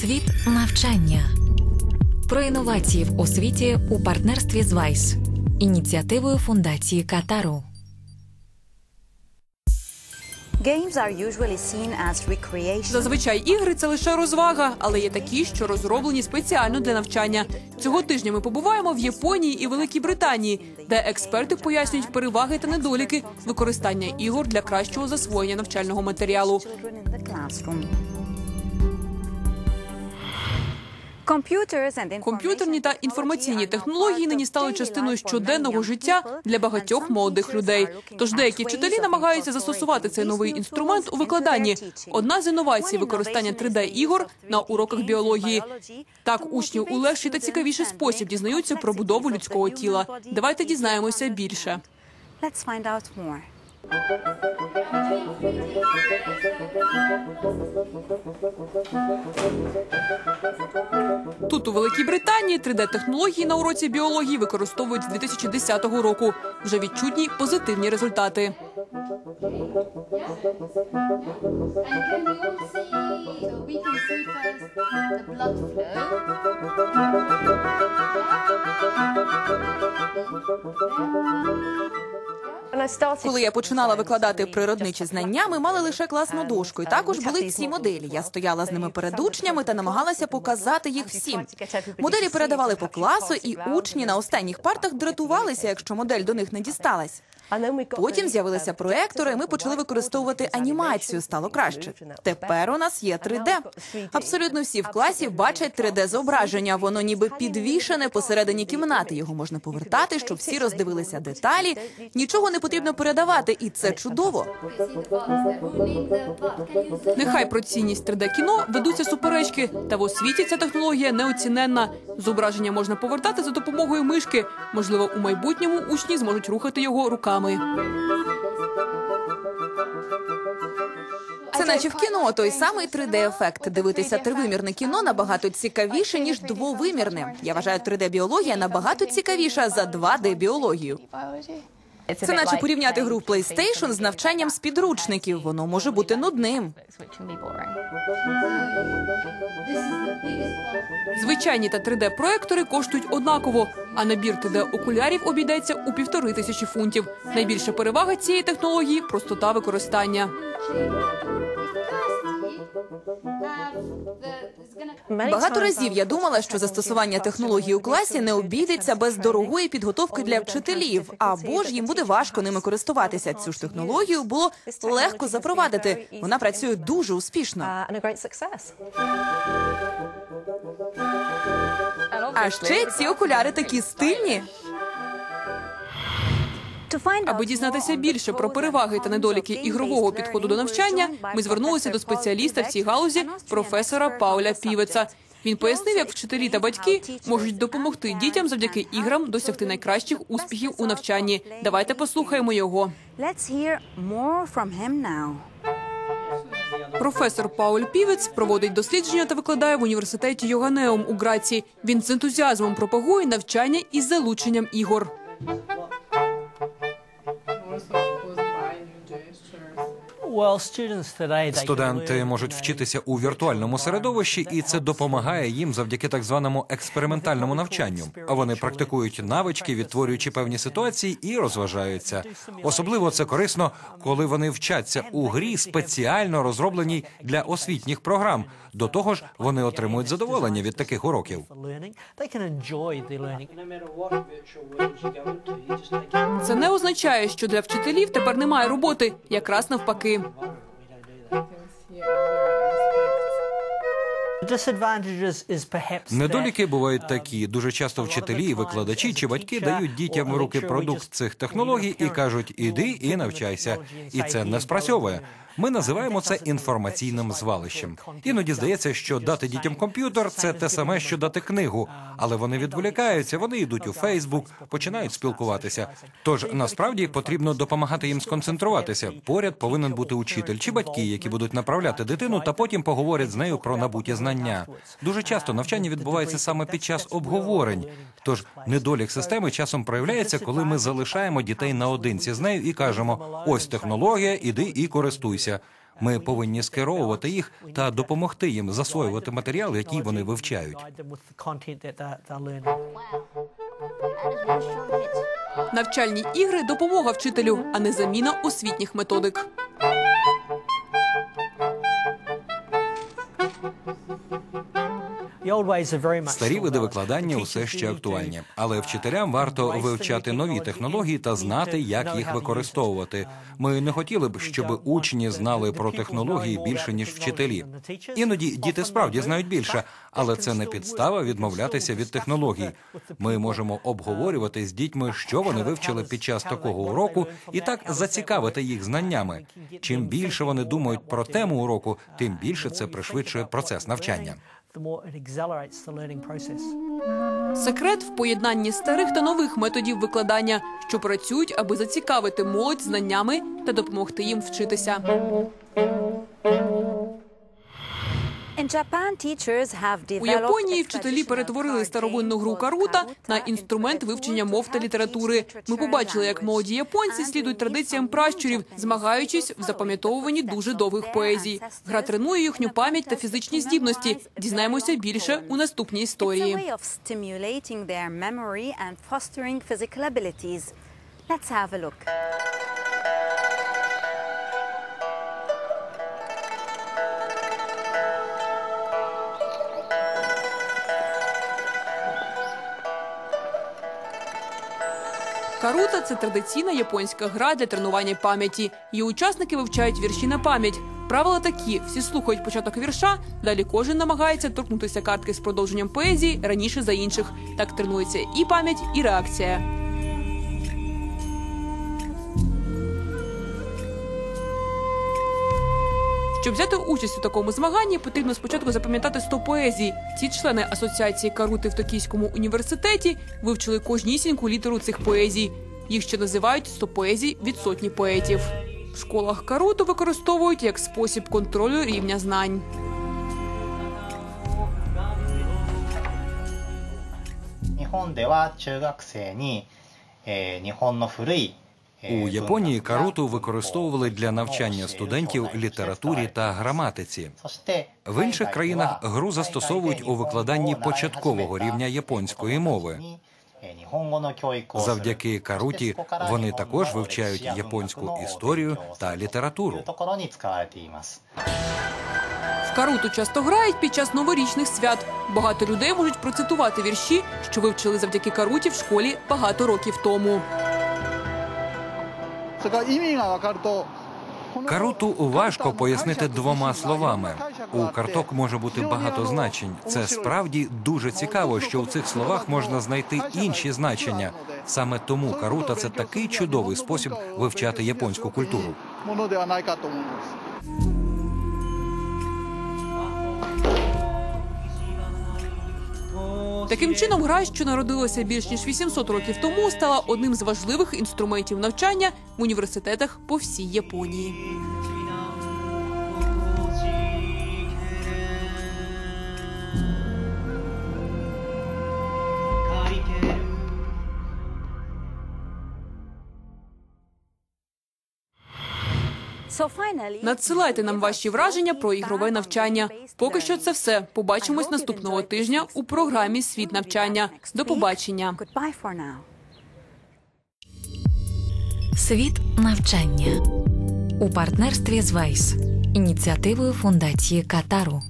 Світ навчання про інновації в освіті у партнерстві з ВАЙС, ініціативою фундації Катару. Games are usually seen as recreation. Зазвичай ігри це лише розвага, але є такі, що розроблені спеціально для навчання. Цього тижня ми побуваємо в Японії і Великій Британії, де експерти пояснюють переваги та недоліки використання ігор для кращого засвоєння навчального матеріалу. Комп'ютерні та інформаційні технології нині стали частиною щоденного життя для багатьох молодих людей. Тож деякі вчителі намагаються застосувати цей новий інструмент у викладанні. Одна з інновацій використання 3D-ігор на уроках біології. Так учні у легший та цікавіший спосіб дізнаються про будову людського тіла. Давайте дізнаємося більше. Let's find out more. Тут у Великій Британії 3D-технології на уроці біології використовують з 2010 року. Вже відчутні позитивні результати. Коли я починала викладати природничі знання, ми мали лише класну дошку. І також були ці моделі. Я стояла з ними перед учнями та намагалася показати їх всім. Моделі передавали по класу, і учні на останніх партах дратувалися, якщо модель до них не дісталась. Потім з'явилися проектори. Ми почали використовувати анімацію. Стало краще. Тепер у нас є 3D. Абсолютно всі в класі бачать 3D зображення. Воно ніби підвішене посередині кімнати. Його можна повертати, щоб всі роздивилися деталі. Нічого не потрібно передавати, і це чудово. Нехай про цінність 3D-кіно ведуться суперечки, та в освіті ця технологія неоціненна. Зображення можна повертати за допомогою мишки. Можливо, у майбутньому учні зможуть рухати його руками. Це наче в кіно той самий 3D-ефект. Дивитися тривимірне кіно набагато цікавіше ніж двовимірне. Я вважаю, 3D-біологія набагато цікавіша за 2D-біологію. Це наче порівняти гру в PlayStation з навчанням з підручників. Воно може бути нудним. Звичайні та 3D-проектори коштують однаково, а набір 3D-окулярів обійдеться у півтори тисячі фунтів. Найбільша перевага цієї технології простота використання. Багато разів я думала, що застосування технологій у класі не обійдеться без дорогої підготовки для вчителів, або ж їм буде важко ними користуватися. Цю ж технологію було легко запровадити. Вона працює дуже успішно. А ще ці окуляри такі стильні. Аби дізнатися більше про переваги та недоліки ігрового підходу до навчання, ми звернулися до спеціаліста в цій галузі, професора Пауля Півеца. Він пояснив, як вчителі та батьки можуть допомогти дітям завдяки іграм досягти найкращих успіхів у навчанні. Давайте послухаємо його. Професор Пауль Півець проводить дослідження та викладає в університеті Йоганеум у Граці. Він з ентузіазмом пропагує навчання із залученням ігор. Студенти можуть вчитися у віртуальному середовищі, і це допомагає їм завдяки так званому експериментальному навчанню. А вони практикують навички, відтворюючи певні ситуації і розважаються. Особливо це корисно, коли вони вчаться у грі, спеціально розробленій для освітніх програм. До того ж, вони отримують задоволення від таких уроків. Це не означає, що для вчителів тепер немає роботи, якраз навпаки. Недоліки бувають такі. Дуже часто вчителі, викладачі чи батьки дають дітям в руки продукт цих технологій і кажуть: іди і навчайся. І це не спрацьовує. Ми називаємо це інформаційним звалищем. Іноді здається, що дати дітям комп'ютер це те саме, що дати книгу, але вони відволікаються, вони йдуть у Фейсбук, починають спілкуватися. Тож насправді потрібно допомагати їм сконцентруватися. Поряд повинен бути учитель чи батьки, які будуть направляти дитину, та потім поговорять з нею про набуті знання. Дуже часто навчання відбувається саме під час обговорень. Тож недолік системи часом проявляється, коли ми залишаємо дітей наодинці з нею і кажемо: ось технологія, іди і користуйся. Ми повинні скеровувати їх та допомогти їм засвоювати матеріал, який вони вивчають. Навчальні ігри допомога вчителю, а не заміна освітніх методик. Старі види викладання усе ще актуальні, але вчителям варто вивчати нові технології та знати, як їх використовувати. Ми не хотіли б, щоб учні знали про технології більше ніж вчителі. Іноді діти справді знають більше, але це не підстава відмовлятися від технологій. Ми можемо обговорювати з дітьми, що вони вивчили під час такого уроку, і так зацікавити їх знаннями. Чим більше вони думають про тему уроку, тим більше це пришвидшує процес навчання. Секрет в поєднанні старих та нових методів викладання, що працюють, аби зацікавити молодь знаннями та допомогти їм вчитися. У Японії вчителі перетворили старовинну гру карута на інструмент вивчення мов та літератури. Ми побачили, як молоді японці слідують традиціям пращурів, змагаючись в запам'ятовуванні дуже довгих поезій. Гра тренує їхню пам'ять та фізичні здібності. Дізнаємося більше у наступній історії. Let's have a look. Карута це традиційна японська гра для тренування пам'яті. Її учасники вивчають вірші на пам'ять. Правила такі: всі слухають початок вірша. Далі кожен намагається торкнутися картки з продовженням поезії раніше за інших. Так тренується і пам'ять, і реакція. Щоб взяти участь у такому змаганні, потрібно спочатку запам'ятати 100 поезій. Ці члени асоціації Карути в Токійському університеті вивчили кожнісіньку літеру цих поезій. Їх ще називають 100 поезій від сотні поетів. В школах Каруту використовують як спосіб контролю рівня знань. 日本では中学生に、えー日本の古い、えー у Японії каруту використовували для навчання студентів літературі та граматиці. В інших країнах гру застосовують у викладанні початкового рівня японської мови. Завдяки каруті вони також вивчають японську історію та літературу. В каруту часто грають під час новорічних свят. Багато людей можуть процитувати вірші, що вивчили завдяки каруті в школі багато років тому. Каруту важко пояснити двома словами. У карток може бути багато значень. Це справді дуже цікаво, що у цих словах можна знайти інші значення. Саме тому карута це такий чудовий спосіб вивчати японську культуру. Таким чином, гра, що народилася більш ніж 800 років тому, стала одним з важливих інструментів навчання в університетах по всій Японії. Надсилайте нам ваші враження про ігрове навчання. Поки що це все. Побачимось наступного тижня у програмі Світ навчання. До побачення. Світ навчання у партнерстві з Вайс, ініціативою фундації Катару.